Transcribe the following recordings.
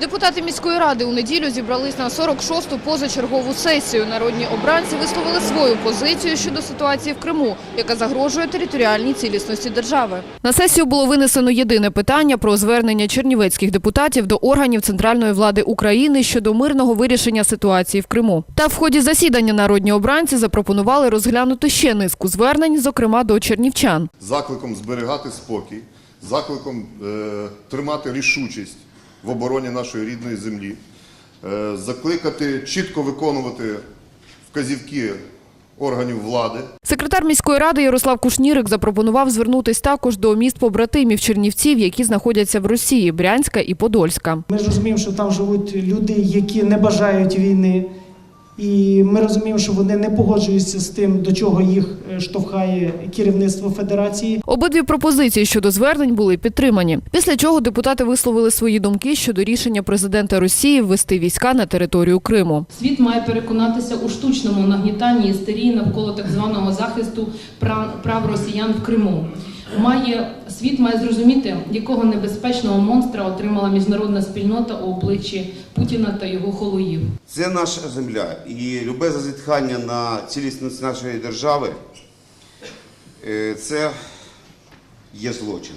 Депутати міської ради у неділю зібрались на 46-ту позачергову сесію. Народні обранці висловили свою позицію щодо ситуації в Криму, яка загрожує територіальній цілісності держави. На сесію було винесено єдине питання про звернення чернівецьких депутатів до органів центральної влади України щодо мирного вирішення ситуації в Криму. Та в ході засідання народні обранці запропонували розглянути ще низку звернень, зокрема до чернівчан. закликом зберігати спокій, закликом е, тримати рішучість в обороні нашої рідної землі, е, закликати чітко виконувати вказівки органів влади. Секретар міської ради Ярослав Кушнірик запропонував звернутись також до міст побратимів Чернівців, які знаходяться в Росії Брянська і Подольська. Ми ж розуміємо, що там живуть люди, які не бажають війни. І ми розуміємо, що вони не погоджуються з тим, до чого їх е, штовхає керівництво федерації. Обидві пропозиції щодо звернень були підтримані. Після чого депутати висловили свої думки щодо рішення президента Росії ввести війська на територію Криму. Світ має переконатися у штучному нагнітанні істерії навколо так званого захисту прав, прав росіян в Криму. Має світ має зрозуміти, якого небезпечного монстра отримала міжнародна спільнота у обличчі Путіна та його холоїв. Це наша земля. І любе зазітхання на цілісність нашої держави е, це є злочин.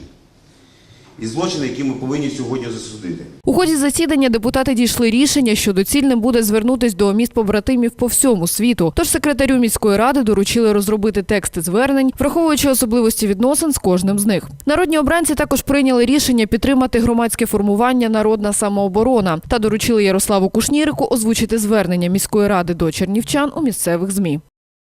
І злочин, який ми повинні сьогодні засудити. Ході засідання депутати дійшли рішення, що доцільним буде звернутись до міст побратимів по всьому світу. Тож секретарю міської ради доручили розробити тексти звернень, враховуючи особливості відносин з кожним з них. Народні обранці також прийняли рішення підтримати громадське формування Народна самооборона та доручили Ярославу Кушнірику озвучити звернення міської ради до чернівчан у місцевих змі.